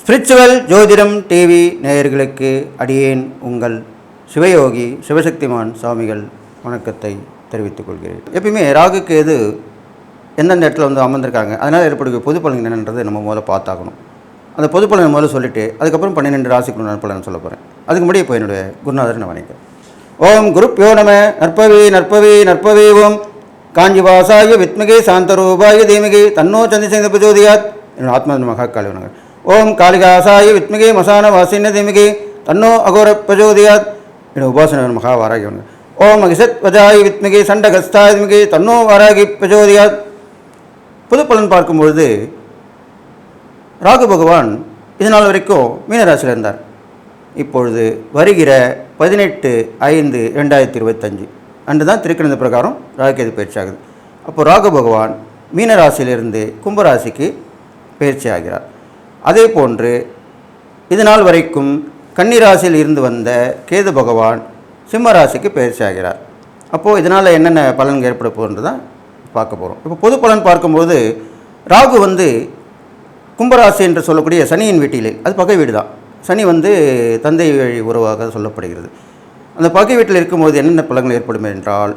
Spiritual ஜோதிடம் TV நேயர்களுக்கு அடியேன் உங்கள் சிவயோகி சிவசக்திமான் சுவாமிகள் வணக்கத்தை தெரிவித்துக் கொள்கிறேன். எப்பயுமே ராகுக்கு எது எந்தெந்த இடத்துல வந்து அமர்ந்திருக்காங்க அதனால் ஏற்படுகிற பொது பலன் என்னன்றது நம்ம முதல்ல பார்த்தாகணும். அந்த பொது பலனை முதல்ல சொல்லிவிட்டு அதுக்கப்புறம் பன்னிரெண்டு ராசிக்குள்ள நற்பலன் சொல்ல போகிறேன் அதுக்கு முன்னாடி இப்போ என்னுடைய குருநாதர் நான் வணக்கம் ஓம் குருப் நம நற்பவி நற்பவி நற்பவி ஓம். காஞ்சிவாசாய வித்மகே சாந்தரூபாய தீமகே தன்னோ சந்திரசேகர பிரஜோதியாத் என்னோட ஆத்மா மகா காளி ஓம் காளிகாசாய வித்மகே மசான வாசின தீமகே தன்னோ அகோர பிரஜோதியாத் என்னோட உபாசன மகா வாராகி ஓம் அகிசத் வஜாய வித்மகே சண்டகஸ்தாய தீமகி தன்னோ வாராகி பிரஜோதியாத் புது பலன் பார்க்கும்பொழுது ராகு பகவான் இதனால் வரைக்கும் மீனராசியில் இருந்தார். இப்பொழுது வருகிற பதினெட்டு ஐந்து ரெண்டாயிரத்தி இருபத்தஞ்சு. அன்று தான் திருக்கணித பிரகாரம் ராகுகேது பயிற்சி ஆகுது அப்போ ராகு பகவான் மீனராசியிலிருந்து கும்பராசிக்கு பயிற்சி ஆகிறார் அதே போன்று இது நாள் வரைக்கும் கன்னிராசியில் இருந்து வந்த கேது பகவான் சிம்மராசிக்கு பயிற்சி ஆகிறார் அப்போது இதனால் என்னென்ன பலன் ஏற்பட போகிறது தான் பார்க்க போகிறோம் இப்போ பொது பலன் பார்க்கும்போது ராகு வந்து கும்பராசி என்று சொல்லக்கூடிய சனியின் வீட்டிலே அது பகை வீடு தான் சனி வந்து தந்தை வழி உறவாக சொல்லப்படுகிறது. அந்த பகை வீட்டில் இருக்கும்போது என்னென்ன பழங்கள் ஏற்படும் என்றால்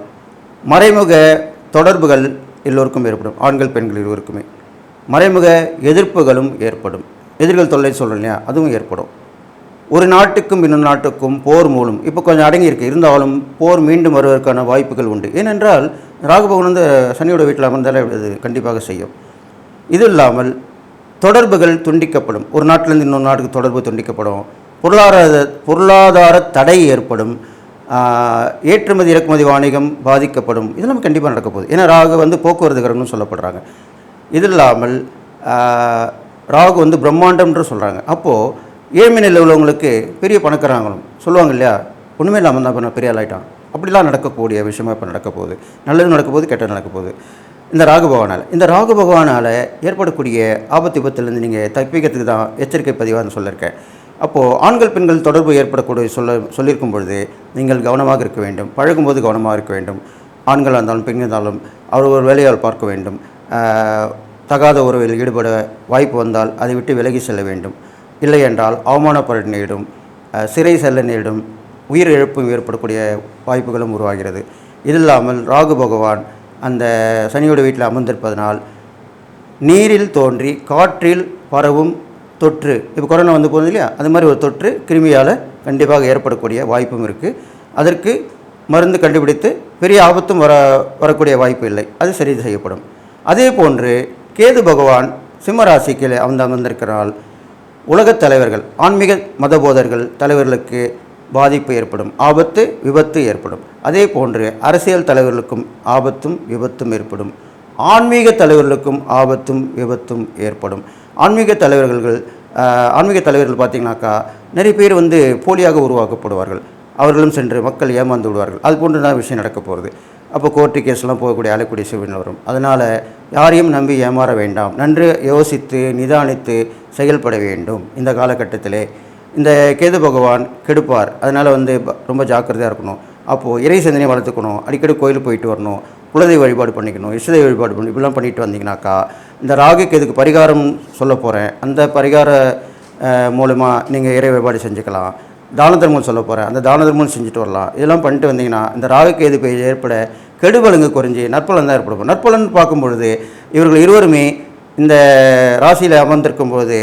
மறைமுக தொடர்புகள் எல்லோருக்கும் ஏற்படும். ஆண்கள் பெண்கள் இருவருக்குமே. மறைமுக எதிர்ப்புகளும் ஏற்படும். எதிர்கள் தொல்லை சொல்கிறோம் இல்லையா? அதுவும் ஏற்படும். ஒரு நாட்டுக்கும் இன்னொரு நாட்டுக்கும் போர் மூலம் இப்போ கொஞ்சம் அடங்கியிருக்கு. இருந்தாலும் போர் மீண்டும் வருவதற்கான வாய்ப்புகள் உண்டு. ஏனென்றால் ராகுபவன் வந்து சனியோட வீட்டில் அமர்ந்தாலே அது கண்டிப்பாக செய்யும். இது இல்லாமல் தொடர்புகள் துண்டிக்கப்படும். ஒரு நாட்டிலேருந்து இன்னொரு நாட்டுக்கு தொடர்பு துண்டிக்கப்படும். பொருளாதார பொருளாதார தடை ஏற்படும் ஏற்றுமதி இறக்குமதி வாணிகம் பாதிக்கப்படும். இதெல்லாம் கண்டிப்பாக நடக்க போகுது. ஏன்னா ராகு வந்து போக்குவரத்து கிரகம்னு சொல்லப்படுறாங்க. இது இல்லாமல் ராகு வந்து பிரம்மாண்டம்ன்ற சொல்கிறாங்க அப்போது ஏழ்மை உள்ளவங்களுக்கு பெரிய பணக்காரங்களும் சொல்லுவாங்க இல்லையா? ஒன்றுமே இல்லாமல் தான் இப்போ பெரிய ஆளாயிட்டான். அப்படிலாம் நடக்கக்கூடிய விஷயமா இப்போ நடக்க போகுது. நல்லது நடக்க போகுது கெட்டது நடக்க போகுது. இந்த ராகு பகவானால். இந்த ராகு பகவானால் ஏற்படக்கூடிய ஆபத்து விபத்துலேருந்து நீங்கள் தப்பிக்கிறதுக்கு தான் எச்சரிக்கை பதிவாக சொல்லியிருக்கேன். அப்போது ஆண்கள் பெண்கள் தொடர்பு ஏற்படக்கூடிய சொல்ல சொல்லியிருக்கும் பொழுது நீங்கள் கவனமாக இருக்க வேண்டும். பழகும்போது கவனமாக இருக்க வேண்டும். ஆண்களாக இருந்தாலும் பெண்கள் இருந்தாலும் அவர் ஒரு வேலையால் பார்க்க வேண்டும். தகாத உறவில் ஈடுபட வாய்ப்பு வந்தால் அதை விட்டு விலகி செல்ல வேண்டும். இல்லை என்றால் அவமானப்பட நேரிடும். சிறை செல்ல நேரிடும். உயிர் இழப்பும் ஏற்படக்கூடிய வாய்ப்புகளும் உருவாகிறது. இது இல்லாமல் ராகு பகவான் அந்த சனியோட வீட்டில் அமர்ந்திருப்பதனால் நீரில் தோன்றி காற்றில் பரவும் தொற்று இப்போ கொரோனா வந்து போகுது இல்லையா? அது மாதிரி ஒரு தொற்று கிருமியால் கண்டிப்பாக ஏற்படக்கூடிய வாய்ப்பும் இருக்குது அதற்கு மருந்து கண்டுபிடித்து பெரிய ஆபத்தும் வர வரக்கூடிய வாய்ப்பு இல்லை. அது சரி செய்யப்படும். அதே போன்று கேது பகவான் சிம்மராசிக்கு அமர்ந்து அமர்ந்திருக்கிறால் உலகத் தலைவர்கள் ஆன்மீக மதபோதர்கள் தலைவர்களுக்கு பாதிப்பு ஏற்படும். ஆபத்து விபத்து ஏற்படும். அதே போன்று அரசியல் தலைவர்களுக்கும் ஆபத்தும் விபத்தும் ஏற்படும். ஆன்மீக தலைவர்களுக்கும் ஆபத்தும் விபத்தும் ஏற்படும். ஆன்மீக தலைவர்கள் ஆன்மீக தலைவர்கள் பார்த்தீங்கன்னாக்கா நிறைய பேர் வந்து போலியாக உருவாக்கப்படுவார்கள். அவர்களும் சென்று மக்கள் ஏமாந்து விடுவார்கள். அது போன்று தான் விஷயம் நடக்க போகிறது அப்போ கோர்ட்டு கேஸ்லாம் போகக்கூடிய அழக்கூடிய சூழ்நிலை வரும். அதனால் யாரையும் நம்பி ஏமாற வேண்டாம். நன்று யோசித்து நிதானித்து செயல்பட வேண்டும். இந்த காலகட்டத்திலே இந்த கேது பகவான் கெடுப்பார். அதனால் வந்து ரொம்ப ஜாக்கிரதையாக இருக்கணும். அப்போது இறை சிந்தனை வளர்த்துக்கணும். அடிக்கடி கோயிலுக்கு போயிட்டு வரணும். குலதெய்வ வழிபாடு பண்ணிக்கணும் இஷ்டதெய்வ வழிபாடு பண்ணி இப்படிலாம் பண்ணிட்டு வந்தீங்கன்னாக்கா இந்த ராகுக்கு இதுக்கு பரிகாரம் சொல்ல போகிறேன் அந்த பரிகார மூலமாக நீங்கள் இறை வழிபாடு செஞ்சுக்கலாம். தான தர்மம் சொல்ல போகிறேன் அந்த தான தர்மம் செஞ்சுட்டு வரலாம். இதெல்லாம் பண்ணிட்டு வந்தீங்கன்னா இந்த ராகுக்கு எது போய் ஏற்பட கெடுபலங்கு குறைஞ்சி நற்பலன் தான் ஏற்படும் நற்பலன் பார்க்கும் பொழுது இவர்கள் இருவருமே இந்த ராசியில் அமர்ந்திருக்கும் போது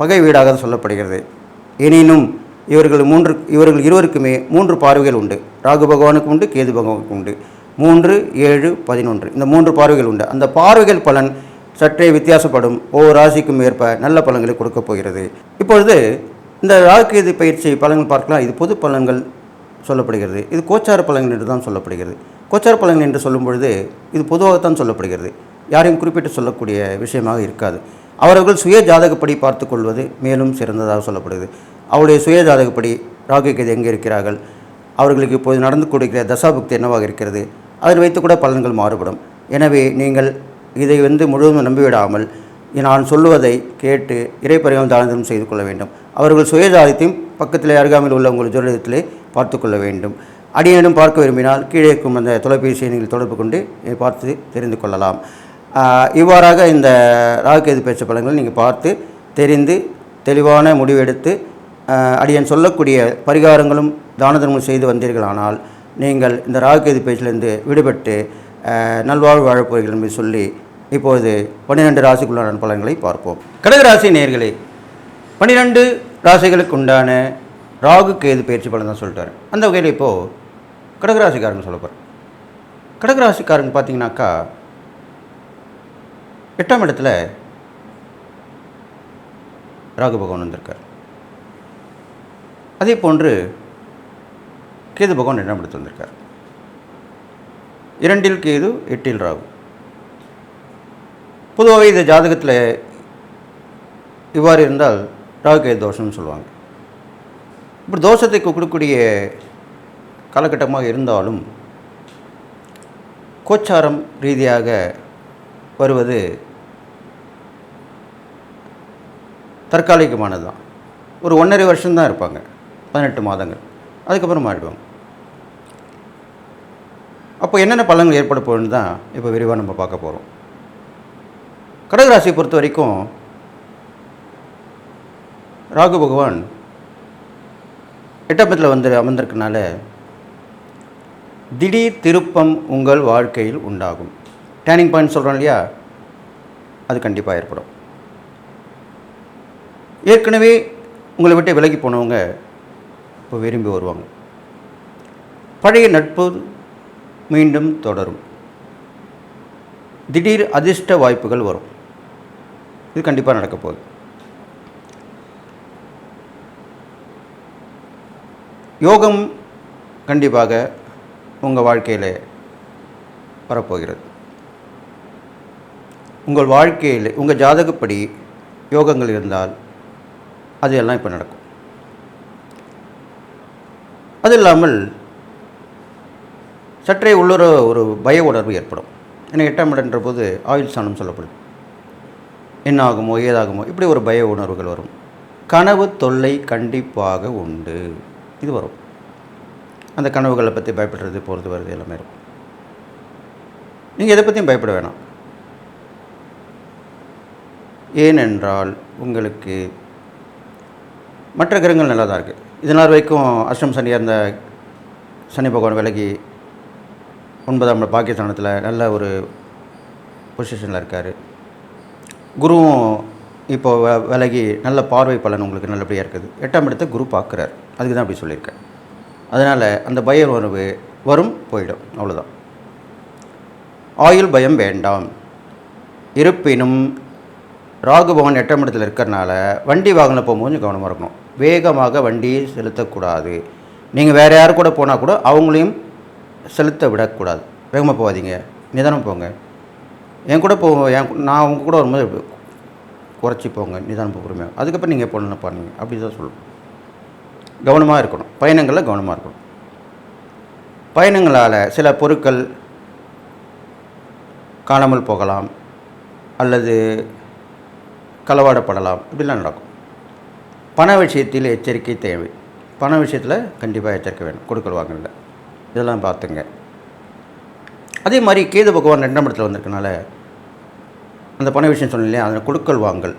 பகை வீடாக சொல்லப்படுகிறது. எனினும் இவர்கள் மூன்று இவர்கள் இருவருக்குமே மூன்று பார்வைகள் உண்டு. ராகு பகவானுக்கு உண்டு கேது பகவானுக்கு உண்டு. மூன்று ஏழு பதினொன்று. இந்த மூன்று பார்வைகள் உண்டு. அந்த பார்வைகள் பலன் சற்றே வித்தியாசப்படும். ஒவ்வொரு ராசிக்கும் ஏற்ப நல்ல பலன்களை கொடுக்கப் போகிறது. இப்பொழுது இந்த ராகுகேது பயிற்சி பலன்கள் பார்க்கலாம். இது பொது பலன்கள் சொல்லப்படுகிறது. இது கோச்சார பலன்கள் என்று தான் சொல்லப்படுகிறது. கோச்சார பலன்கள் என்று சொல்லும் பொழுது இது பொதுவாகத்தான் சொல்லப்படுகிறது. யாரையும் குறிப்பிட்டு சொல்லக்கூடிய விஷயமாக இருக்காது. அவர்கள் சுய ஜாதகப்படி பார்த்து கொள்வது மேலும் சிறந்ததாக சொல்லப்படுகிறது. அவருடைய சுய ஜாதகப்படி ராகுகேது எங்கே இருக்கிறார்கள்? அவர்களுக்கு இப்போது நடந்து கொடுக்கிற தசாபுக்தி என்னவாக இருக்கிறது? அதில் வைத்து கூட பலன்கள் மாறுபடும். எனவே நீங்கள் இதை வந்து முழுவதும் நம்பிவிடாமல் நான் சொல்லுவதை கேட்டு இறைப்பறிவம் தானதம் செய்து கொள்ள வேண்டும். அவர்கள் சுயஜாதத்தையும் பக்கத்தில் அருகாமையில் உள்ள உங்கள் ஜோதிடத்திலே பார்த்து கொள்ள வேண்டும். அடியேனும் பார்க்க விரும்பினால் கீழே இருக்கும் அந்த தொலைபேசியை நீங்கள் தொடர்பு கொண்டு பார்த்து தெரிந்து கொள்ளலாம். இவ்வாறாக இந்த ராகுகேது பேச்சு பலன்களை நீங்கள் பார்த்து தெரிந்து தெளிவான முடிவெடுத்து அடியன் அடியேன் சொல்லக்கூடிய பரிகாரங்களும் தான தர்மம் செய்து வந்தீர்களானால் நீங்கள் இந்த ராகுகேது பேச்சிலிருந்து விடுபட்டு நல்வாழ்வு வாழப்போகிறீர்கள் என்று சொல்லி இப்போது பன்னிரெண்டு ராசிக்குள்ளான பலன்களை பார்ப்போம். கடகராசி நேர்களே பன்னிரெண்டு ராசிகளுக்கு உண்டான ராகு கேது பயிற்சி பலன் தான் சொல்லிட்டாரு. அந்த வகையில் இப்போது கடகராசிக்காரங்க சொல்ல போகிறேன் கடகராசிக்காரங்க பார்த்தீங்கன்னாக்கா எட்டாம் இடத்துல ராகு பகவான் வந்திருக்கார். அதே போன்று கேது பகவான் இரண்டாம் இடத்துல வந்திருக்கார்? இரண்டில் கேது எட்டில் ராகு. பொதுவாகவே இந்த ஜாதகத்தில் இவ்வாறு இருந்தால் ராகு கேது தோஷம்னு சொல்லுவாங்க. இப்படி தோஷத்தை கொடுக்கக்கூடிய காலகட்டமாக இருந்தாலும் கோச்சாரம் ரீதியாக வருவது தற்காலிகமானது தான் ஒரு ஒன்றரை வருஷம்தான் இருப்பாங்க. பதினெட்டு மாதங்கள். அதுக்கப்புறம் மாறிடுவாங்க. அப்போ என்னென்ன பலன்கள் ஏற்பட போகுதுன்னு தான் இப்போ விரிவாக நம்ம பார்க்க போகிறோம். கடகராசியை பொறுத்த வரைக்கும் ராகு பகவான் எட்டப்பத்தில் வந்து அமர்ந்திருக்கனால திடீர் திருப்பம் உங்கள் வாழ்க்கையில் உண்டாகும். டேர்னிங் பாயிண்ட் சொல்கிறோம் இல்லையா? அது கண்டிப்பாக ஏற்படும். ஏற்கனவே உங்களை விட்டு விலகி போனவங்க இப்போ விரும்பி வருவாங்க. பழைய நட்பு மீண்டும் தொடரும். திடீர் அதிர்ஷ்ட வாய்ப்புகள் வரும். இது கண்டிப்பாக நடக்க போகுது. யோகம் கண்டிப்பாக உங்கள் வாழ்க்கையில் வரப்போகிறது. உங்கள் வாழ்க்கையில் உங்கள் ஜாதகப்படி யோகங்கள் இருந்தால் அது எல்லாம் இப்போ நடக்கும். அது இல்லாமல் சற்றே உள்ளுற ஒரு பய உணர்வு ஏற்படும். ஏன்னா எட்டாம் இடன்ற போது ஆயுள் ஸ்தானம் சொல்லப்படும். என்ன ஆகுமோ ஏதாகுமோ இப்படி ஒரு பய உணர்வுகள் வரும். கனவு தொல்லை கண்டிப்பாக உண்டு. இது வரும். அந்த கனவுகளை பற்றி பயப்படுறது போகிறது வருது எல்லாமே இருக்கும். நீங்கள் எதை பற்றியும் பயப்பட வேணாம். ஏனென்றால் உங்களுக்கு மற்ற கிரகங்கள் நல்லா தான் இருக்குது இதனால் வரைக்கும் அஷ்டம் சனியாக இருந்த சனி பகவான் விலகி ஒன்பதாம் பாகிஸ்தானத்தில் பாக்கியஸ்தானத்தில் நல்ல ஒரு பொசிஷனில் இருக்கார். குருவும் இப்போ வ- விலகி நல்ல பார்வை பலன் உங்களுக்கு நல்லபடியாக இருக்குது. எட்டாம் இடத்தை குரு பார்க்குறார். அதுக்கு தான் அப்படி சொல்லியிருக்கேன் அதனால் அந்த பய உணர்வு வரும் போயிடும். அவ்வளோதான் ஆயுள் பயம் வேண்டாம். இருப்பினும் ராகுபவன் எட்டாம் இடத்தில் இருக்கிறனால வண்டி வாகனம் போகும்போது கொஞ்சம் கவனமாக இருக்கணும். வேகமாக வண்டியை செலுத்தக்கூடாது. நீங்கள் வேறு யார் கூட போனால் கூட அவங்களையும் செலுத்த விடக்கூடாது. வேகமாக போகாதீங்க. நிதானம் போங்க. என் கூட போ என் நான் உங்கள் கூட வரும்போது குறைச்சி போங்க. நிதானம் பொறுமையாக அதுக்கப்புறம் நீங்கள் பொண்ணு பண்ணுங்க அப்படி தான் சொல்லணும் கவனமாக இருக்கணும். பயணங்களில் கவனமாக இருக்கணும். பயணங்களால் சில பொருட்கள் காணாமல் போகலாம். அல்லது களவாடப்படலாம். இப்படிலாம் நடக்கும். பண விஷயத்தில் எச்சரிக்கை தேவை. பண விஷயத்தில் கண்டிப்பாக எச்சரிக்கை வேணும். கொடுக்கல் வாங்கல இதெல்லாம் பார்த்துங்க. அதே மாதிரி கேது பகவான் ரெண்டாம் இடத்துல வந்திருக்கனால அந்த பண விஷயம் சொன்னேன் இல்லையா அதில் கொடுக்கல் வாங்கல்.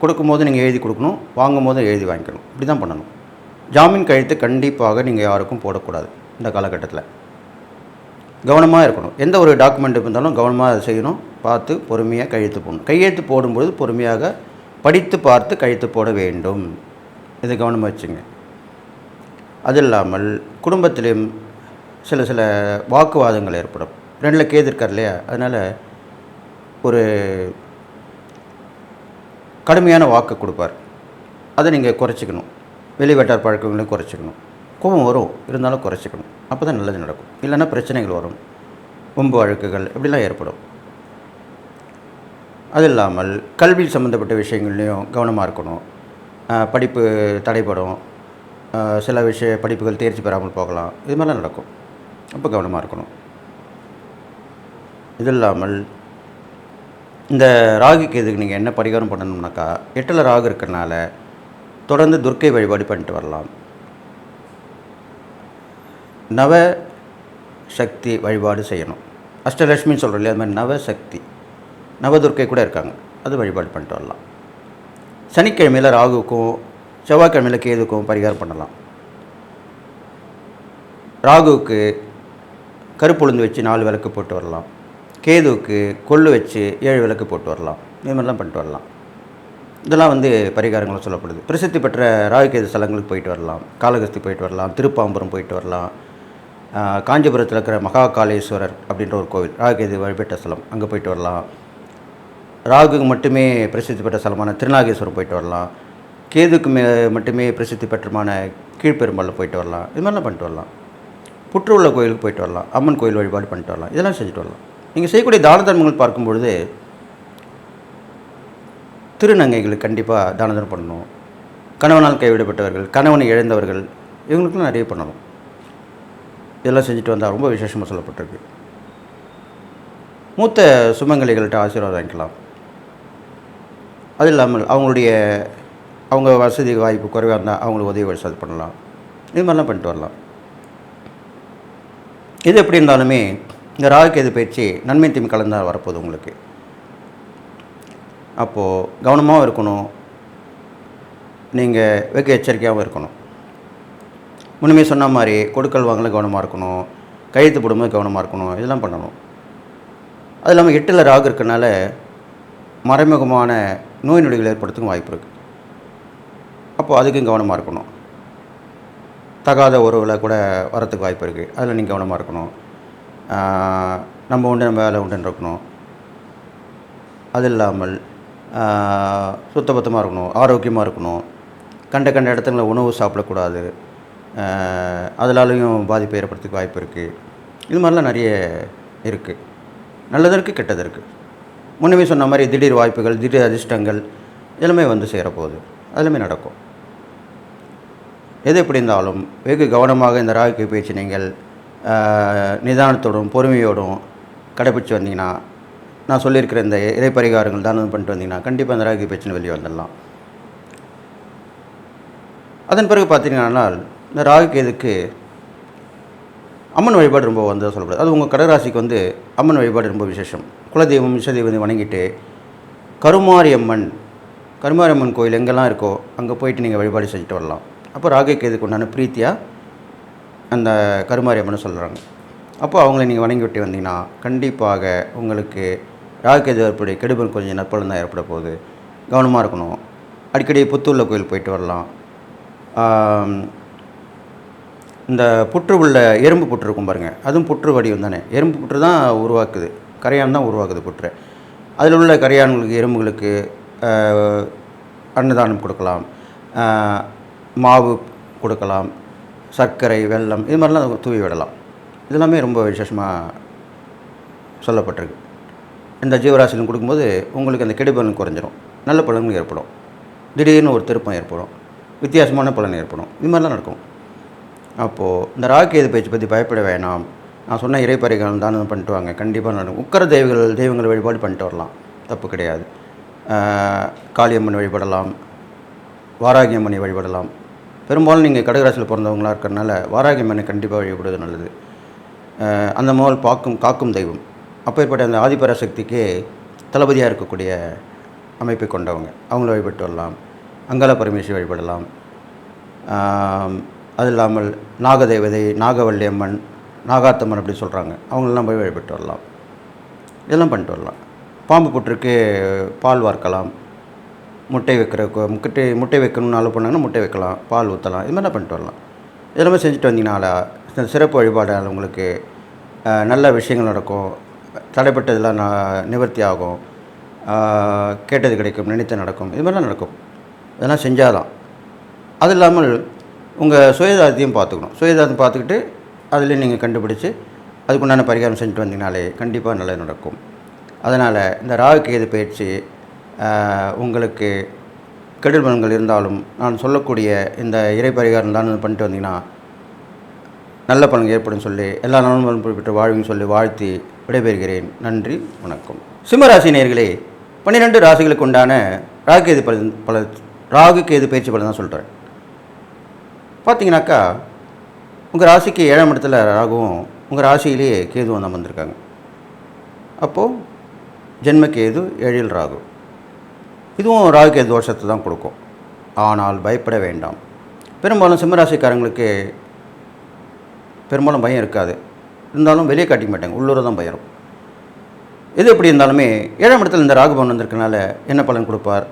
கொடுக்கும்போது நீங்கள் எழுதி கொடுக்கணும் வாங்கும்போது எழுதி வாங்கிக்கணும். இப்படி தான் பண்ணணும். ஜாமீன் கழுத்து கண்டிப்பாக நீங்கள் யாருக்கும் போடக்கூடாது இந்த காலகட்டத்தில். கவனமாக இருக்கணும். எந்த ஒரு டாக்குமெண்ட் இருந்தாலும் கவனமாக அதை செய்யணும். பார்த்து பொறுமையாக கையெழுத்து போடணும். கையெழுத்து போடும்பொழுது பொறுமையாக படித்து பார்த்து கையெழுத்து போட வேண்டும். இதை கவனமாக வச்சுங்க. அது இல்லாமல் குடும்பத்திலையும் சில சில வாக்குவாதங்கள் ஏற்படும். ரெண்டில் கேது இருக்கார் இல்லையா? அதனால் ஒரு கடுமையான வாக்கு கொடுப்பார். அதை நீங்கள் குறைச்சிக்கணும். வெளிவட்டார் பழக்கங்களையும் குறைச்சிக்கணும். கோபம் வரும். இருந்தாலும் குறைச்சிக்கணும். அப்போ தான் நல்லது நடக்கும். இல்லைன்னா பிரச்சனைகள் வரும். வம்பு வழக்குகள் இப்படிலாம் ஏற்படும். அது இல்லாமல் கல்வி சம்மந்தப்பட்ட விஷயங்கள்லையும் கவனமாக இருக்கணும். படிப்பு தடைப்படும் சில விஷய படிப்புகள் தேர்ச்சி பெறாமல் போகலாம். இது மாதிரிலாம் நடக்கும். அப்போ கவனமாக இருக்கணும். இது இல்லாமல் இந்த ராகுக்கு இதுக்கு நீங்கள் என்ன பரிகாரம் பண்ணணும்னாக்கா எட்டில் ராகு இருக்கிறனால தொடர்ந்து துர்க்கை வழிபாடு பண்ணிட்டு வரலாம். நவ சக்தி வழிபாடு செய்யணும். அஷ்டலட்சுமின்னு சொல்கிறோம் இல்லையா அது மாதிரி நவசக்தி நவதுர்க்கை கூட இருக்காங்க அது வழிபாடு பண்ணிட்டு வரலாம். சனிக்கிழமையில் ராகுவுக்கும் செவ்வாய்க்கிழமையில் கேதுக்கும் பரிகாரம் பண்ணலாம். ராகுவுக்கு கருப்புளுந்து வச்சு நாலு விளக்கு போட்டு வரலாம். கேதுவுக்கு கொள்ளு வச்சு ஏழு விளக்கு போட்டு வரலாம். இது மாதிரிலாம் பண்ணிட்டு வரலாம். இதெல்லாம் வந்து பரிகாரங்களும் சொல்லப்படுது. பிரசித்தி பெற்ற ராகுகேது ஸ்தலங்களுக்கு போயிட்டு வரலாம். காலகஸ்தி போயிட்டு வரலாம். திருப்பாம்பரம் போயிட்டு வரலாம். காஞ்சிபுரத்தில் இருக்கிற மகா காளேஸ்வரர் அப்படின்ற ஒரு கோவில் ராகுகேது வழிபட்ட ஸ்தலம் அங்கே போயிட்டு வரலாம். ராகுக்கு மட்டுமே பிரசித்தி பெற்ற ஸ்தலமான திருநாகேஸ்வரம் போயிட்டு வரலாம். கேதுக்கு மே மட்டுமே பிரசித்தி பெற்றமான கீழ்பெரும்பாலில் போயிட்டு வரலாம். இது மாதிரிலாம் பண்ணிட்டு வரலாம். புற்று உள்ள கோயிலுக்கு போயிட்டு வரலாம் அம்மன் கோயில் வழிபாடு பண்ணிட்டு வரலாம் இதெல்லாம் செஞ்சுட்டு வரலாம். நீங்கள் செய்யக்கூடிய தான தர்மங்கள் பார்க்கும்பொழுது திருநங்கைகளுக்கு கண்டிப்பாக தான தர்மம் பண்ணணும். கணவனால் கைவிடப்பட்டவர்கள் கணவனை இழந்தவர்கள் இவங்களுக்குலாம் நிறைய பண்ணணும். இதெல்லாம் செஞ்சுட்டு வந்தால் ரொம்ப விசேஷமாக சொல்லப்பட்டிருக்கு. மூத்த சுமங்கலிகள்கிட்ட ஆசீர்வாதம் வாங்கிக்கலாம். அது இல்லாமல் அவங்களுடைய அவங்க வசதி வாய்ப்பு குறைவாக இருந்தால் அவங்களுக்கு உதவி வசதி பண்ணலாம். இது மாதிரிலாம் பண்ணிட்டு வரலாம். இது எப்படி இருந்தாலுமே இந்த ராகுக்கேது பயிற்சி நன்மை தீமை கலந்தால் வரப்போகுது உங்களுக்கு. அப்போது கவனமாகவும் இருக்கணும். நீங்கள் வெக்க எச்சரிக்கையாகவும் இருக்கணும். முன்னுமே சொன்ன மாதிரி கொடுக்கல் வாங்கல கவனமாக இருக்கணும். கையெழுத்து போடும்போது கவனமாக இருக்கணும். இதெல்லாம் பண்ணணும். அது இல்லாமல் எட்டில் ராகு இருக்கனால மறைமுகமான நோய் நொடிகள் ஏற்படுறதுக்கும் வாய்ப்பு இருக்குது அப்போது அதுக்கும் கவனமாக இருக்கணும். தகாத உறவில் கூட வரத்துக்கு வாய்ப்பு இருக்குது அதில் நீங்கள் கவனமாக இருக்கணும். நம்ம உண்டு நம்ம வேலை உண்டுன்னு இருக்கணும். அது இல்லாமல் சுத்தபத்தமாக இருக்கணும் ஆரோக்கியமாக இருக்கணும். கண்ட கண்ட இடத்துல உணவு சாப்பிடக்கூடாது. அதனாலையும் பாதிப்பு ஏற்படுறதுக்கு வாய்ப்பு இருக்குது இது மாதிரிலாம் நிறைய இருக்குது நல்லது இருக்குது கெட்டது இருக்குது முன்னமே சொன்ன மாதிரி திடீர் வாய்ப்புகள் திடீர் அதிர்ஷ்டங்கள் எல்லாமே வந்து சேரப்போகுது. அதெல்லாமே நடக்கும். எது எப்படி இருந்தாலும் வெகு கவனமாக இந்த ராகுக்கு பேச்சு நீங்கள் நிதானத்தோடும் பொறுமையோடும் கடைப்பிடிச்சு வந்தீங்கன்னா நான் சொல்லியிருக்கிற இந்த இறை பரிகாரங்கள் தானம் பண்ணிட்டு வந்தீங்கன்னா கண்டிப்பாக இந்த ராகு பேச்சுன்னு வெளியே வந்துடலாம். அதன் பிறகு பார்த்தீங்கன்னா இந்த ராகு கேதுக்கு அம்மன் வழிபாடு ரொம்ப வந்து சொல்லப்படுது. அது உங்கள் கடகராசிக்கு வந்து அம்மன் வழிபாடு ரொம்ப விசேஷம். குலதெய்வம் இஷ்டதெய்வம் வணங்கிட்டு கருமாரியம்மன் கருமாரியம்மன் கோயில் எங்கெல்லாம் இருக்கோ அங்கே போயிட்டு நீங்கள் வழிபாடு செஞ்சுட்டு வரலாம். அப்போ ராகு கேதுக்கு உண்டான பிரீத்தியாக அந்த கருமாரியம்மனை சொல்கிறாங்க அப்போ அவங்கள நீங்கள் வணங்கி விட்டு வந்தீங்கன்னா கண்டிப்பாக உங்களுக்கு ராகுகேது ஏற்படைய கெடுபல் கொஞ்சம் நற்பலன் தான் ஏற்பட போகுது. கவனமாக இருக்கணும். அடிக்கடி புத்தூரில் கோயில் போயிட்டு வரலாம். இந்த புற்று உள்ள எறும்பு புற்று இருக்கும் பாருங்கள் அதுவும் புற்று வடிவம் தானே. எறும்பு புற்று தான் உருவாக்குது. கரையான் தான் உருவாக்குது புற்று. அதில் உள்ள கரையான்களுக்கு எறும்புகளுக்கு அன்னதானம் கொடுக்கலாம். மாவு கொடுக்கலாம் சர்க்கரை வெல்லம் இது மாதிரிலாம் தூவி விடலாம். இதெல்லாமே ரொம்ப விசேஷமாக சொல்லப்பட்டிருக்கு. இந்த ஜீவராசிலும் கொடுக்கும்போது உங்களுக்கு அந்த கெடுபலன் குறைஞ்சிரும். நல்ல பலன்கள் ஏற்படும். திடீர்னு ஒரு திருப்பம் ஏற்படும். வித்தியாசமான பலன் ஏற்படும். இது மாதிரிலாம் நடக்கும். அப்போது இந்த ராகேது பயிற்சி பற்றி பயப்பட வேணாம். நான் சொன்ன இறைப்பறைகள் பரிகாரம் தானம் பண்ணிட்டு வாங்க. கண்டிப்பாக நடக்கும். உக்கர தெய்வங்கள் தெய்வங்களை வழிபாடு பண்ணிட்டு வரலாம். தப்பு கிடையாது. காளியம்மன் வழிபடலாம். வாராகி அம்மனை வழிபடலாம். பெரும்பாலும் நீங்கள் கடகராசியில் பிறந்தவங்களா இருக்கிறனால வாராகி மண்ணை கண்டிப்பாக வழிபடுவது நல்லது. அந்த மோல் பாக்கும் காக்கும் தெய்வம். அப்பேற்பட்ட அந்த ஆதிபராசக்திக்கு தளபதியாக இருக்கக்கூடிய அமைப்பை கொண்டவங்க. அவங்கள வழிபட்டு வரலாம். அங்காள பரமேஸ்வரி வழிபடலாம். அது இல்லாமல் நாகதேவதை நாகவல்லியம்மன் நாகாத்தம்மன் அப்படி சொல்கிறாங்க அவங்களெல்லாம் போய் வழிபட்டு வரலாம். இதெல்லாம் பண்ணிட்டு வரலாம். பாம்பு புற்றுக்கு பால் வார்க்கலாம். முட்டை வைக்கிற கு- முட்டை முட்டை வைக்கணும்னு ஆளு பண்ணாங்கன்னா முட்டை வைக்கலாம் பால் ஊற்றலாம் இது மாதிரிலாம் பண்ணிட்டு வரலாம். இதெல்லாமே செஞ்சுட்டு வந்தீங்கனால இந்த சிறப்பு வழிபாடால் உங்களுக்கு நல்ல விஷயங்கள் நடக்கும். தடைப்பட்டதெல்லாம் ந- நிவர்த்தி ஆகும். கேட்டது கிடைக்கும் நினைத்து நடக்கும் இது மாதிரிலாம் நடக்கும். இதெல்லாம் செஞ்சாதான். அது இல்லாமல் உங்கள் சுயதாரத்தையும் பார்த்துக்கணும். சுயதாரத்தையும் பார்த்துக்கிட்டு அதில் நீங்கள் கண்டுபிடிச்சி அதுக்குண்டான பரிகாரம் செஞ்சுட்டு வந்தீங்கனாலே கண்டிப்பாக நல்லது நடக்கும். அதனால் இந்த ராகு கேது பயிற்சி உங்களுக்கு கெடுதல் பலன்கள் இருந்தாலும் நான் சொல்லக்கூடிய இந்த இறை பரிகாரம் தான் பண்ணிட்டு வந்தீங்கன்னா நல்ல பலன் ஏற்படும் சொல்லி எல்லா நலன்களும் குறிப்பிட்ட வாழ்வின்னு சொல்லி வாழ்த்தி விடைபெறுகிறேன். நன்றி வணக்கம். சிம்மராசி நேர்களே பன்னிரெண்டு ராசிகளுக்கு உண்டான ராகு கேது பலன் பல ராகு கேது பயிற்சி பலன் தான் சொல்கிறேன் பார்த்தீங்கன்னாக்கா உங்கள் ராசிக்கு ஏழாம் இடத்துல ராகுவும் உங்கள் ராசியிலேயே கேதுவும் வந்திருக்காங்க. அப்போது ஜென்ம கேது ஏழில் ராகு. இதுவும் ராகு தோஷத்தை தான் கொடுக்கும். ஆனால் பயப்பட வேண்டாம். பெரும்பாலும் சிம்மராசிக்காரங்களுக்கு பெரும்பாலும் பயம் இருக்காது. இருந்தாலும் வெளியே காட்டிக்க மாட்டாங்க. உள்ளூர தான் பயம் எது எப்படி இருந்தாலுமே ஏழாம் இடத்துல இந்த ராகுபவன் வந்திருக்கனால என்ன பலன் கொடுப்பார்?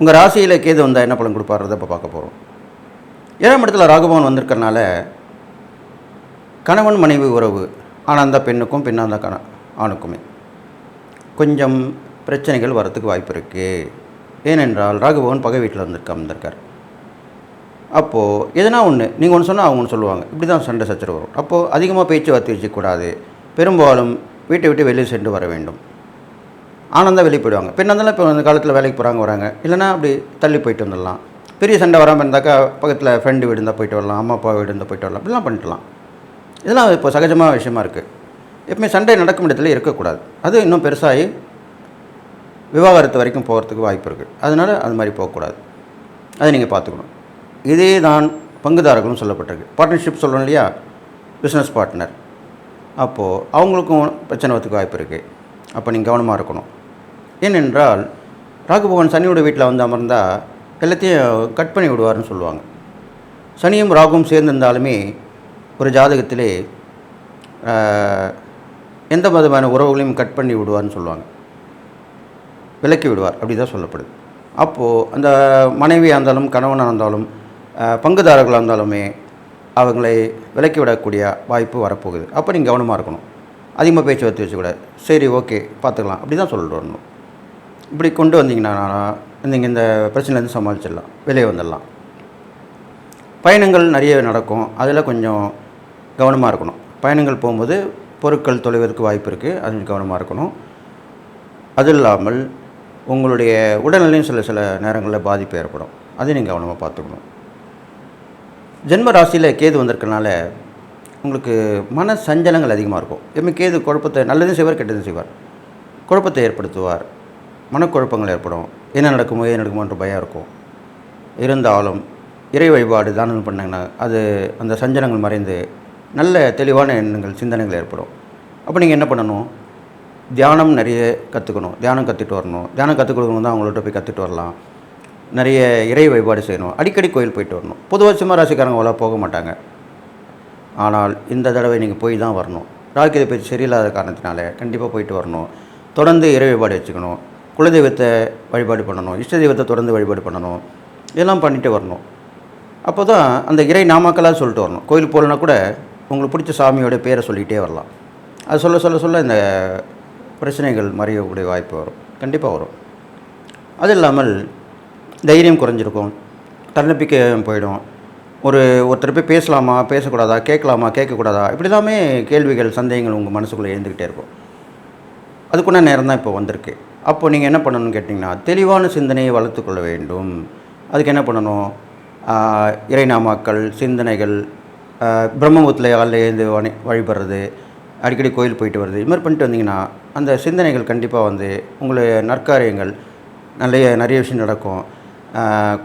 உங்கள் ராசியில் கேது வந்தால் என்ன பலன் கொடுப்பார்றதை இப்போ பார்க்க போகிறோம் ஏழாம் இடத்துல ராகுபவன் வந்திருக்கறனால கணவன் மனைவி உறவு ஆனால் அந்த பெண்ணுக்கும் பெண்ணாக கண ஆணுக்குமே. கொஞ்சம் பிரச்சனைகள் வரத்துக்கு வாய்ப்பு இருக்குது ஏனென்றால் ராகுபவன் பகை வீட்டில் வந்திருக்க வந்திருக்கார் அப்போது எதனா ஒன்று நீங்கள் ஒன்று சொன்னால் அவங்க ஒன்று சொல்லுவாங்க. இப்படி தான் சண்டை சச்சரவு வரும். அப்போது அதிகமாக பேச்சுவார்த்தை வச்சுக்கூடாது பெரும்பாலும் வீட்டை விட்டு வெளியே சென்று வர வேண்டும். ஆனந்தம் வெளியே போயிடுவாங்க. பெண்ணாந்தாலும் இப்போ அந்த காலத்தில் வேலைக்கு போகிறாங்க வராங்க. இல்லைன்னா அப்படி தள்ளி போயிட்டு வந்துடலாம். பெரிய சண்டை வராமல் இருந்தாக்கா பக்கத்தில் ஃப்ரெண்டு வீடு இருந்தால் போயிட்டு வரலாம் அம்மா அப்பா வீடு இருந்தால் போயிட்டு வரலாம். அப்படிலாம் பண்ணிக்கலாம் இதெல்லாம் இப்போ சகஜமான விஷயமா இருக்குது எப்பவுமே சண்டை நடக்கும் இடத்துல இருக்கக்கூடாது. அது இன்னும் பெருசாகி விவாகரத்து வரைக்கும் போகிறதுக்கு வாய்ப்பு இருக்குது. அதனால் அது மாதிரி போகக்கூடாது. அதை நீங்கள் பார்த்துக்கணும். இதே தான் பங்குதாரர்களும் சொல்லப்பட்டிருக்கு. பார்ட்னர்ஷிப் சொல்கிறோம் இல்லையா? பிஸ்னஸ் பார்ட்னர் அப்போது அவங்களுக்கும் பிரச்சனை வரத்துக்கு வாய்ப்பு இருக்குது. அப்போ நீங்கள் கவனமாக இருக்கணும். ஏனென்றால் ராகுபவன் சனியோட வீட்டில் வந்து அமர்ந்தால் எல்லாத்தையும் கட் பண்ணி விடுவார்னு சொல்லுவாங்க. சனியும் ராகுவும் சேர்ந்திருந்தாலுமே ஒரு ஜாதகத்திலே எந்த விதமான உறவுகளையும் கட் பண்ணி விடுவார்னு சொல்லுவாங்க. விலக்கி விடுவார் அப்படி தான் சொல்லப்படுது. அப்போது அந்த மனைவியாக இருந்தாலும் கணவனாக இருந்தாலும் பங்குதாரர்களாக இருந்தாலுமே அவங்களை விலக்கி விடக்கூடிய வாய்ப்பு வரப்போகுது. அப்போ நீங்கள் கவனமாக இருக்கணும். அதிகமாக பேச்சுவார்த்தை வச்சுக்கூடாது சரி ஓகே பார்த்துக்கலாம் அப்படி தான் சொல்லிட்டு வரணும் இப்படி கொண்டு வந்தீங்கன்னா நீங்கள் இந்த பிரச்சனைலேருந்து சமாளிச்சிடலாம். வெளியே வந்துடலாம். பயணங்கள் நிறைய நடக்கும். அதில் கொஞ்சம் கவனமாக இருக்கணும். பயணங்கள் போகும்போது பொருட்கள் தொலைவதற்கு வாய்ப்பு இருக்குது அது கவனமாக இருக்கணும். அது இல்லாமல் உங்களுடைய உடல்நிலையும் சில சில நேரங்களில் பாதிப்பு ஏற்படும். அதை நீங்கள் கவனமாக பார்த்துக்கணும். ஜென்ம ராசியில் கேது வந்திருக்கனால உங்களுக்கு மன சஞ்சலங்கள் அதிகமாக இருக்கும். எப்பவுமே கேது குழப்பத்தை நல்லதும் செய்வார் கெட்டதும் செய்வார். குழப்பத்தை ஏற்படுத்துவார். மனக்குழப்பங்கள் ஏற்படும். என்ன நடக்குமோ ஏது நடக்குமோன்ற பயம் இருக்கும். இருந்தாலும் இறை வழிபாடு தானம் பண்ணிங்கன்னா அது அந்த சஞ்சலங்கள் மறைந்து நல்ல தெளிவான எண்ணங்கள் சிந்தனைகள் ஏற்படும். அப்போ நீங்கள் என்ன பண்ணணும்? தியானம் நிறைய கற்றுக்கணும் தியானம் கற்றுட்டு வரணும். தியானம் கற்றுக் கொடுக்கணும் தான் அவங்கள்ட்ட போய் கற்றுட்டு வரலாம். நிறைய இறை வழிபாடு செய்யணும். அடிக்கடி கோயில் போயிட்டு வரணும். பொதுவாக சிம்ம ராசிக்காரங்க அவ்வளோ போக மாட்டாங்க. ஆனால் இந்த தடவை நீங்கள் போய் தான் வரணும். ராக்கியதை பற்றி சரியில்லாத காரணத்தினால கண்டிப்பாக போயிட்டு வரணும். தொடர்ந்து இறை வழிபாடு வச்சுக்கணும். குலதெய்வத்தை வழிபாடு பண்ணணும். இஷ்ட தெய்வத்தை தொடர்ந்து வழிபாடு பண்ணணும். இதெல்லாம் பண்ணிட்டு வரணும். அப்போ தான் அந்த இறை நாமக்கலாக சொல்லிட்டு வரணும். கோயில் போகலன்னா கூட உங்களுக்கு பிடிச்ச சாமியோட பேரை சொல்லிகிட்டே வரலாம். அது சொல்ல சொல்ல சொல்ல இந்த பிரச்சனைகள் மறையக்கூடிய வாய்ப்பு வரும். கண்டிப்பாக வரும். அது இல்லாமல் தைரியம் குறைஞ்சிருக்கும். தன்னம்பிக்கை போயிடும். ஒரு ஒருத்தர் போய் பேசலாமா பேசக்கூடாதா கேட்கலாமா கேட்கக்கூடாதா? இப்படி எல்லாமே கேள்விகள் சந்தேகங்கள் உங்கள் மனசுக்குள்ளே எழுந்துக்கிட்டே இருக்கும். அதுக்குன்ன நேரம் தான் இப்போ வந்திருக்கு. அப்போ நீங்கள் என்ன பண்ணணும்னு கேட்டிங்கன்னா தெளிவான சிந்தனையை வளர்த்துக்கொள்ள வேண்டும். அதுக்கு என்ன பண்ணணும்? இறைநாமாக்கள் சிந்தனைகள் பிரம்மபுத்தில் பிரம்மபுரத்தில் காலையில் எழுந்து வணி வழிபடுறது அடிக்கடி கோயில் போயிட்டு வருது. இது மாதிரி பண்ணிட்டு வந்தீங்கன்னா அந்த சிந்தனைகள் கண்டிப்பாக வந்து உங்களுடைய நற்காரியங்கள் நிறைய நிறைய விஷயம் நடக்கும்.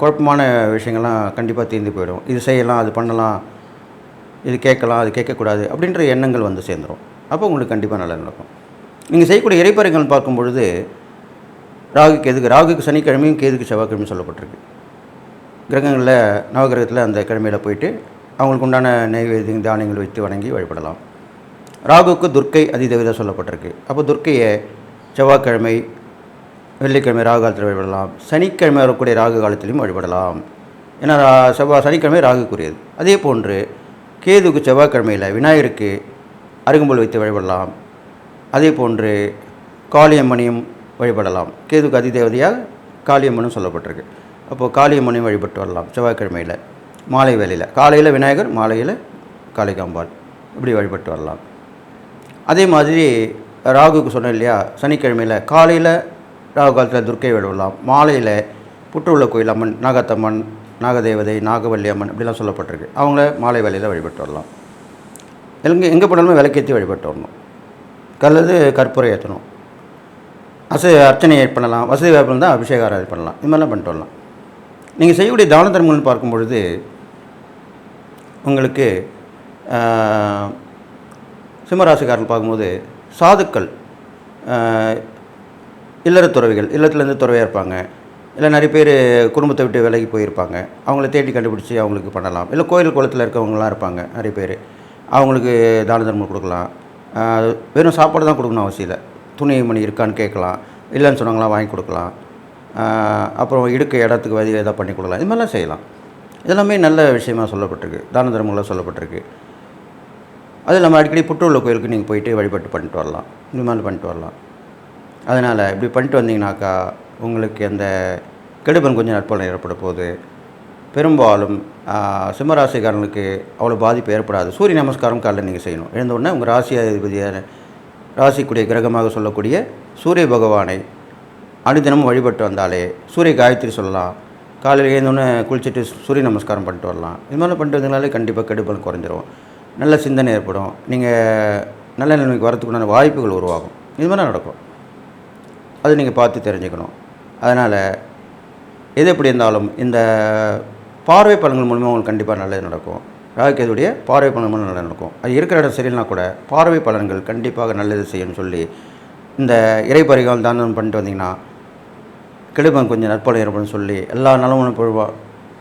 குழப்பமான விஷயங்கள்லாம் கண்டிப்பாக தீர்ந்து போயிடும். இது செய்யலாம் அது பண்ணலாம் இது கேட்கலாம் அது கேட்கக்கூடாது அப்படின்ற எண்ணங்கள் வந்து சேர்ந்துடும் அப்போ உங்களுக்கு கண்டிப்பாக நல்லா நடக்கும். நீங்கள் செய்யக்கூடிய இறைப்பறைகள் பார்க்கும் பொழுது ராகுக்கு எதுக்கு ராகுக்கு சனிக்கிழமையும் கேதுக்கு செவ்வாய்க்கிழமையும் சொல்லப்பட்டிருக்கு. கிரகங்களில் நவகிரகத்தில் அந்த கிழமையில் போயிட்டு அவங்களுக்கு உண்டான நெய்வேதியம் தானியங்கள் வைத்து வணங்கி வழிபடலாம். ராகுக்கு துர்க்கை அதிதேவதை சொல்லப்பட்டிருக்கு. அப்போ துர்க்கையை செவ்வாய்க்கிழமை வெள்ளிக்கிழமை ராகு காலத்தில் வழிபடலாம். சனிக்கிழமை வரக்கூடிய ராகு காலத்திலையும் வழிபடலாம். ஏன்னா செவ்வாய் சனிக்கிழமை ராகுக்குரியது. அதே போன்று கேதுக்கு செவ்வாய்க்கிழமையில் விநாயகருக்கு அருகம்புல் வைத்து வழிபடலாம். அதே போன்று காளியம்மனையும் வழிபடலாம். கேதுக்கு அதிதேவதையாக காளியம்மனும் சொல்லப்பட்டிருக்கு. அப்போது காளியம்மனையும் வழிபட்டு வரலாம் செவ்வாய்க்கிழமையில். மாலை வேலையில் காலையில் விநாயகர் மாலையில் காளிகாம்பாள். இப்படி வழிபட்டு வரலாம். அதே மாதிரி ராகுக்கு சொன்னேன் இல்லையா சனிக்கிழமையில் காலையில் ராகு காலத்தில் துர்க்கை வழிபடலாம் மாலையில் புற்றுள்ள கோயில் அம்மன் நாகத்தம்மன் நாகதேவதை நாகவல்லி அம்மன் இப்படிலாம் சொல்லப்பட்டிருக்கு. அவங்கள மாலை வேலையில் வழிபட்டு வரலாம். எங்கே எங்கே போனாலுமே விளக்கேற்றி வழிபட்டு வரணும். கல்லது கற்பூரை ஏற்றணும் அசை அர்ச்சனை பண்ணலாம். வசதி வாய்ப்பு இருந்தால் அபிஷேக ஆராதனை பண்ணலாம். இது மாதிரிலாம் பண்ணிட்டு வரலாம். நீங்கள் செய்யக்கூடிய தான தர்மங்கள்னு பார்க்கும் பொழுது உங்களுக்கு சிம்மராசிக்காரன் பார்க்கும்போது சாதுக்கள் இல்லற துறவிகள் இல்லத்துலேருந்து துறவையாக இருப்பாங்க. இல்லை நிறைய பேர் குடும்பத்தை விட்டு விலகி போயிருப்பாங்க. அவங்கள தேடி கண்டுபிடிச்சி அவங்களுக்கு பண்ணலாம். இல்லை கோயில் குளத்தில் இருக்கவங்களாம் இருப்பாங்க நிறைய பேர். அவங்களுக்கு தான தர்மம் கொடுக்கலாம். வெறும் சாப்பாடு தான் கொடுக்கணும் அவசியம் இல்லை. துணி மணி இருக்கான்னு கேட்கலாம். இல்லைன்னு சொன்னாங்களா வாங்கி கொடுக்கலாம். அப்புறம் இடுக்க இடத்துக்கு வதி எதாவது பண்ணி கொடுக்கலாம். இது மாதிரிலாம் செய்யலாம். இதெல்லாமே நல்ல விஷயமா சொல்லப்பட்டிருக்கு. தான தர்மங்களாக சொல்லப்பட்டிருக்கு. அது நம்ம அடிக்கடி புற்றுள்ள கோயிலுக்கு நீங்கள் போயிட்டு வழிபாட்டு பண்ணிட்டு வரலாம். இந்த மாதிரி பண்ணிட்டு வரலாம். அதனால் இப்படி பண்ணிட்டு வந்தீங்கனாக்கா உங்களுக்கு அந்த கெடுபன் கொஞ்சம் நற்பலன் ஏற்பட போகுது. பெரும்பாலும் ஆஹ், சிம்மராசிக்காரங்களுக்கு அவ்வளோ பாதிப்பு ஏற்படாது. சூரிய நமஸ்காரம் காலையில் நீங்கள் செய்யணும். எழுந்தவுடனே உங்கள் ராசி அதிபதியான ராசிக்குடைய கிரகமாக சொல்லக்கூடிய சூரிய பகவானை அனுதினமும் வழிபட்டு வந்தாலே சூரிய காயத்ரி சொல்லலாம். காலையில் எழுந்தோடனே குளிச்சுட்டு சூரிய நமஸ்காரம் பண்ணிட்டு வரலாம். இது மாதிரி பண்ணிட்டு வந்தீங்கனாலே கண்டிப்பாக கெடுபல் குறைஞ்சிரும். நல்ல சிந்தனை ஏற்படும். நீங்கள் நல்ல நிலைமைக்கு வரத்துக்குண்டான வாய்ப்புகள் உருவாகும். இது மாதிரி நடக்கும். அது நீங்கள் பார்த்து தெரிஞ்சுக்கணும். அதனால் எது எப்படி இருந்தாலும் இந்த பார்வை பலன்கள் மூலமாக உங்களுக்கு கண்டிப்பாக நல்லது நடக்கும். ராகுக்கேதுடைய பார்வை பலன் மூலம் நல்லது நடக்கும். அது இருக்கிற இடம் சரியில்லைனா கூட பார்வை பலன்கள் கண்டிப்பாக நல்லது செய்யும்னு சொல்லி இந்த இறை பரிகாரம் தானம் பண்ணிட்டு வந்தீங்கன்னா கெடுபம் கொஞ்சம் நற்பலம் ஏற்படும் சொல்லி எல்லா நலமும்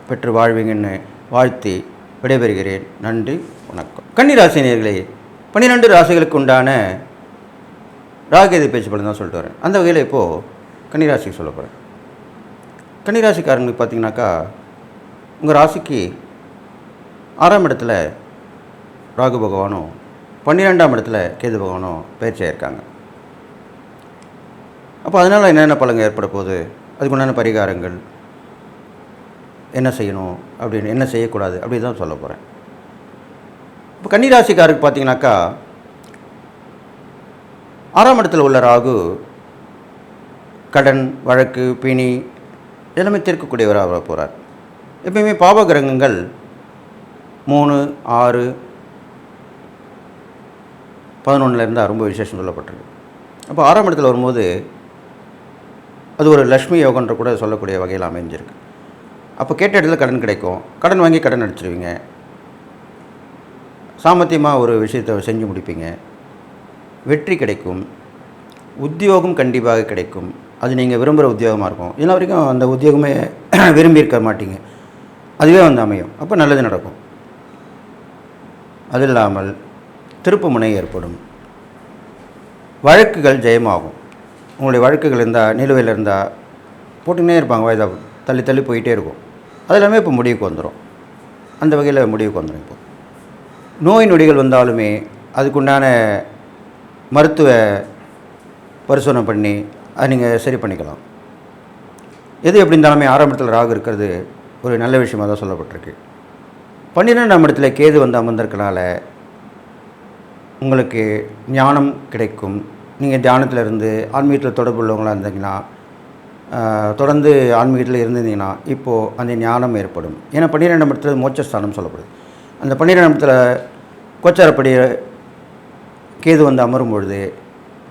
பெற்று வாழ்வீங்கன்னு வாழ்த்தி விடைபெறுகிறேன். நன்றி. வணக்கம். கன்னிராசினியர்களே பன்னிரெண்டு ராசிகளுக்கு உண்டான ராகேது பேச்சு பலன் தான் சொல்லிட்டு வரேன். அந்த வகையில் இப்போது கன்னிராசிக்கு சொல்ல போகிறேன் கன்னிராசிக்காரங்களுக்கு பார்த்தீங்கன்னாக்கா உங்கள் ராசிக்கு ஆறாம் இடத்துல ராகு பகவானும் பன்னிரெண்டாம் இடத்துல கேது பகவானும் பயிற்சியாயிருக்காங்க அப்போ அதனால் என்னென்ன பலங்கள் ஏற்பட போகுது? அதுக்கு உண்டான பரிகாரங்கள் என்ன செய்யணும் அப்படின்னு என்ன செய்யக்கூடாது அப்படி தான் சொல்ல போகிறேன் இப்போ கன்னிராசிக்காருக்கு பார்த்தீங்கன்னாக்கா ஆறாம் இடத்தில் உள்ள ராகு கடன் வழக்கு பிணி எல்லாமே தீர்க்கக்கூடியவராக போகிறார் எப்பயுமே பாப கிரகங்கள் மூணு ஆறு பதினொன்றுலேருந்து ரொம்ப விசேஷம் சொல்லப்பட்டிருக்கு. அப்போ ஆறாம் இடத்துல வரும்போது அது ஒரு லக்ஷ்மி யோகன்ற கூட சொல்லக்கூடிய வகையில் அமைஞ்சிருக்கு. அப்போ கேட்ட இடத்துல கடன் கிடைக்கும். கடன் வாங்கி கடன் அடிச்சிருவீங்க. சாமர்த்தியமாக ஒரு விஷயத்தை செஞ்சு முடிப்பீங்க. வெற்றி கிடைக்கும். உத்தியோகம் கண்டிப்பாக கிடைக்கும். அது நீங்கள் விரும்புகிற உத்தியோகமாக இருக்கும். இன்ன வரைக்கும் அந்த உத்தியோகமே விரும்பி இருக்க மாட்டீங்க. அதுவே வந்து அமையும். அப்போ நல்லது நடக்கும். அது இல்லாமல் திருப்புமுனை ஏற்படும். வழக்குகள் ஜெயமாகும். உங்களுடைய வழக்குகள் இருந்தால் நிலுவையில் இருந்தால் போட்டுக்கினே இருப்பாங்க. வயதாக தள்ளி தள்ளி போயிட்டே இருக்கும். அது எல்லாமே இப்போ முடிவுக்கு வந்துடும் அந்த வகையில் முடிவுக்கு வந்துடும் இப்போ. நோய் நொடிகள் வந்தாலுமே அதுக்குண்டான மருத்துவ பரிசோதனை பண்ணி அதை நீங்கள் சரி பண்ணிக்கலாம். எது எப்படி இருந்தாலுமே ஆரம்பத்தில் ராகு இருக்கிறது ஒரு நல்ல விஷயமாக தான் சொல்லப்பட்டிருக்கு. பன்னிரெண்டாம் இடத்துல கேது வந்து அமர்ந்திருக்கனால உங்களுக்கு ஞானம் கிடைக்கும். நீங்கள் தியானத்தில் இருந்து ஆன்மீகத்தில் தொடர்பு உள்ளவங்களாக இருந்தீங்கன்னா தொடர்ந்து ஆன்மீகத்தில் இருந்திருந்தீங்கன்னா இப்போது அந்த ஞானம் ஏற்படும். ஏன்னா பன்னிரெண்டாம் இடத்துல மோட்சஸ்தானம் சொல்லப்படுது. அந்த பன்னிரெண்டாம் இடத்துல கோச்சாரப்படி கேது வந்து அமரும் பொழுது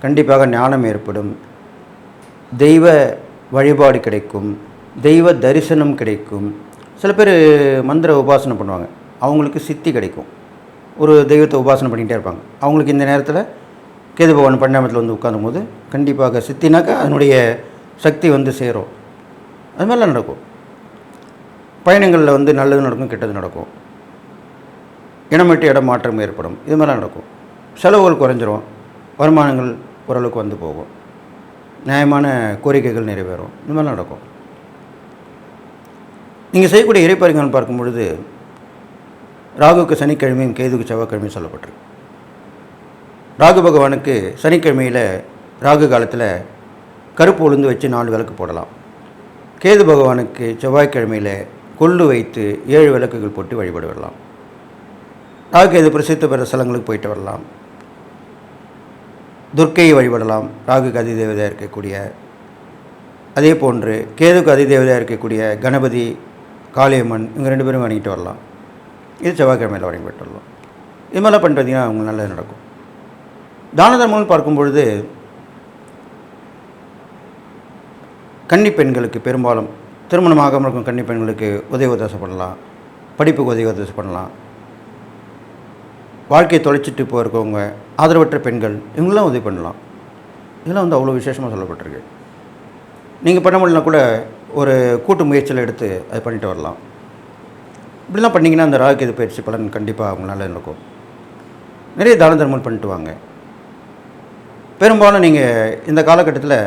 கண்டிப்பாக ஞானம் ஏற்படும். தெய்வ வழிபாடு கிடைக்கும். தெய்வ தரிசனம் கிடைக்கும். சில பேர் மந்திர உபாசனை பண்ணுவாங்க. அவங்களுக்கு சித்தி கிடைக்கும். ஒரு தெய்வத்தை உபாசனை பண்ணிகிட்டே இருப்பாங்க. அவங்களுக்கு இந்த நேரத்தில் கேது பகவான் பரிணாமத்தில் வந்து உட்காரும் போது கண்டிப்பாக சித்தினாக்கா அதனுடைய சக்தி வந்து சேரும். அது மாதிரிலாம் நடக்கும். பயணங்களில் வந்து நல்லது நடக்கும் கெட்டது நடக்கும். இடம் விட்டு இடம் மாற்றம் ஏற்படும். இது மாதிரிலாம் நடக்கும். செலவுகள் குறைஞ்சிரும். வருமானங்கள் ஓரளவுக்கு வந்து போகும். நியாயமான கோரிக்கைகள் நிறைவேறும். இது மாதிரிலாம் நடக்கும். நீங்கள் செய்யக்கூடிய இறைப்பறிகள் பார்க்கும் பொழுது ராகுக்கு சனிக்கிழமையும் கேதுக்கு செவ்வாய்க்கிழமையும் சொல்லப்பட்டிருக்கு. ராகு பகவானுக்கு சனிக்கிழமையில் ராகு காலத்தில் கருப்பு உளுந்து வச்சு நாலு விளக்கு போடலாம். கேது பகவானுக்கு செவ்வாய்க்கிழமையில் கொள்ளு வைத்து ஏழு விளக்குகள் போட்டு வழிபட விடலாம் ராகு கேது பிரசித்த பெற ஸ்தலங்களுக்கு போயிட்டு வரலாம். துர்க்கையை வழிபடலாம். ராகுக்கு அதிதேவதையாக இருக்கக்கூடிய அதே போன்று கேதுக்கு அதிதேவதையாக இருக்கக்கூடிய கணபதி காளியம்மன் இவங்க ரெண்டு பேரும் வணங்கிட்டு வரலாம். இது செவ்வாய்க்கிழமையில் வணங்கிட்டு வரலாம். இது மாதிரிலாம் பண்ணிட்டு வந்தீங்கன்னா அவங்களுக்கு நல்லது நடக்கும். தான தர்மம்னு பார்க்கும் பொழுது கன்னி பெண்களுக்கு பெரும்பாலும் திருமணமாகாமல் இருக்கும் கன்னி பெண்களுக்கு உதவி உதவி பண்ணலாம் படிப்புக்கு உதவி உதவி பண்ணலாம் வாழ்க்கையை தொலைச்சிட்டு போயிருக்கவங்க ஆதரவற்ற பெண்கள் இவங்களாம் உதவி பண்ணலாம். இதெல்லாம் வந்து அவ்வளோ விசேஷமாக சொல்லப்பட்டிருக்கு. நீங்கள் பண்ண முடியலனா கூட ஒரு கூட்டு முயற்சியில் எடுத்து அதை பண்ணிட்டு வரலாம். இப்படிலாம் பண்ணிங்கன்னா அந்த ராகுகேது பயிற்சி பலன் கண்டிப்பாக அவங்களால இருக்கும் நிறைய தான தர்மம் பண்ணிட்டு வாங்க. பெரும்பாலும் நீங்கள் இந்த காலகட்டத்தில்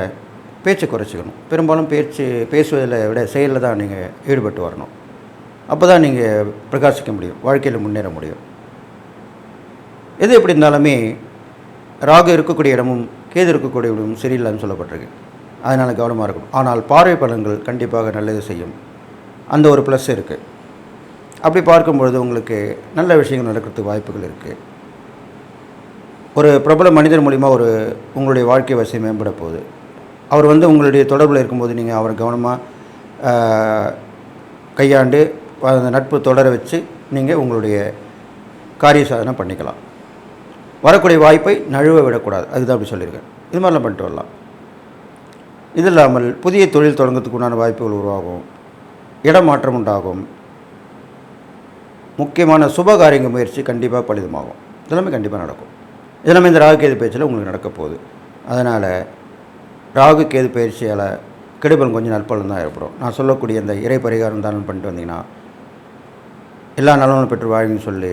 பேச்சை குறைச்சிக்கணும். பெரும்பாலும் பேச்சு பேசுவதில் விட செயலில் தான் நீங்கள் ஈடுபட்டு வரணும். அப்போ தான் நீங்கள் பிரகாசிக்க முடியும். வாழ்க்கையில் முன்னேற முடியும். எது எப்படி இருந்தாலுமே ராகு இருக்கக்கூடிய இடமும் கேது இருக்கக்கூடிய இடமும் சரியில்லைன்னு சொல்லப்பட்டிருக்கு. அதனால் கவனமாக இருக்கும் ஆனால் பார்வை பலன்கள் கண்டிப்பாக நல்லது செய்யும். அந்த ஒரு ப்ளஸ் இருக்குது அப்படி பார்க்கும்பொழுது உங்களுக்கு நல்ல விஷயங்கள் நடக்கிறதுக்கு வாய்ப்புகள் இருக்குது ஒரு பிரபல மனிதர் மூலிமா ஒரு உங்களுடைய வாழ்க்கை வசதி மேம்பட போகுது. அவர் வந்து உங்களுடைய தொடர்பில் இருக்கும்போது நீங்கள் அவரை கவனமாக கையாண்டு அந்த நட்பு தொடர வச்சு நீங்கள் உங்களுடைய காரிய சாதனை பண்ணிக்கலாம். வரக்கூடிய வாய்ப்பை நழுவ விடக்கூடாது. அதுதான் அப்படி சொல்லியிருக்கேன் இது மாதிரிலாம் பண்ணிட்டு வரலாம். இது இல்லாமல் புதிய தொழில் தொடங்குறதுக்கு உண்டான வாய்ப்புகள் உருவாகும். இடமாற்றம் உண்டாகும். முக்கியமான சுபகாரியங்க முயற்சி கண்டிப்பாக பலிதமாகும். இதெல்லாமே கண்டிப்பாக நடக்கும். இதெல்லாமே இந்த ராகு கேது பயிற்சியில் உங்களுக்கு நடக்க போகுது. அதனால் ராகு கேது பயிற்சியால் கெடுபல் கொஞ்சம் நற்பலன் தான் ஏற்படும். நான் சொல்லக்கூடிய இந்த இறை பரிகாரம் தானம் பண்ணிட்டு வந்தீங்கன்னா எல்லா நலனும் பெற்று வாழ்ன்னு சொல்லி